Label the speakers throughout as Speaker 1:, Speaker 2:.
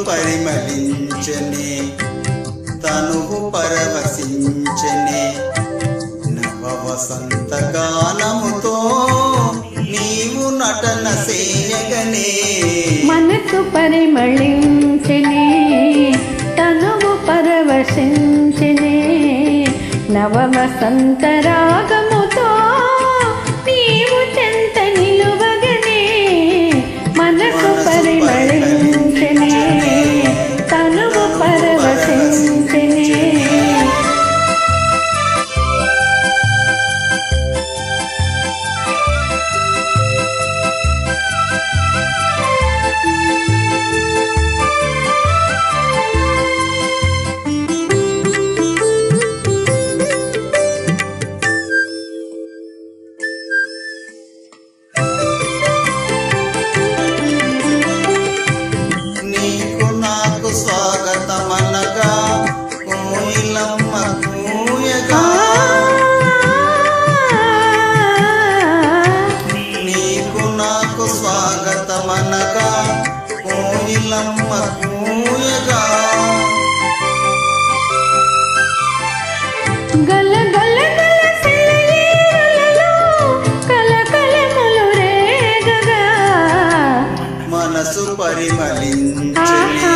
Speaker 1: పరిమళించని తనువు పరవశించని నవ వసంత గానముతో నీవు నటన చేయగనే
Speaker 2: మనసు పరిమళించని తనువు పరవశించని నవ వసంత రాగముతో మనసు పరిమళించని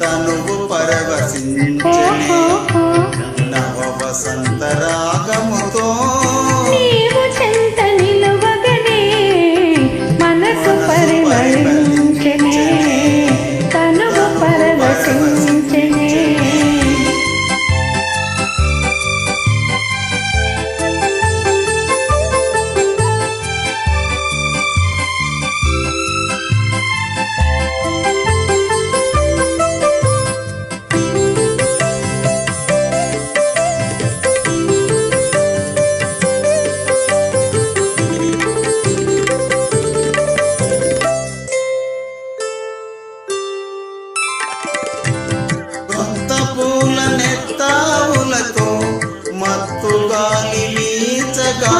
Speaker 2: తనువు పరవశించని
Speaker 1: నవ వసంతరా పూల నెత్తావులతో మత్తు గాలి వీచగా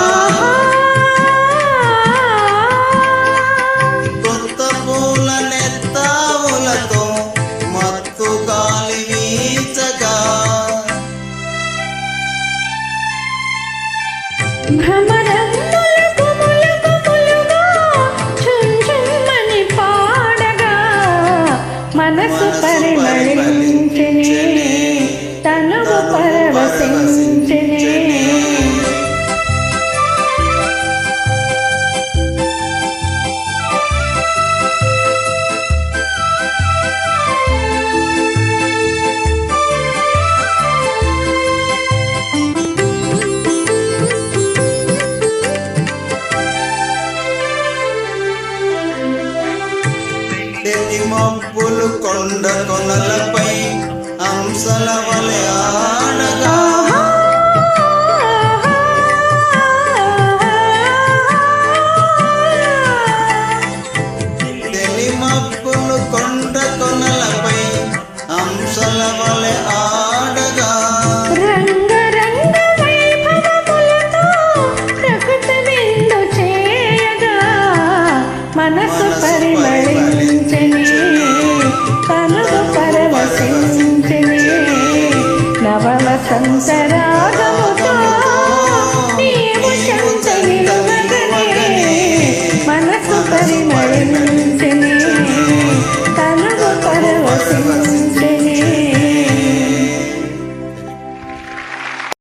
Speaker 1: మబ్బులు కొండ కొనలపై అంశల వలె ఆడగా. తెలి మబ్బులు కొండ కొనలపై అంశల వలె ఆడగా.
Speaker 2: మనసు నవల సంతరాగముతో నీవు శంతని మనసు పరిమళి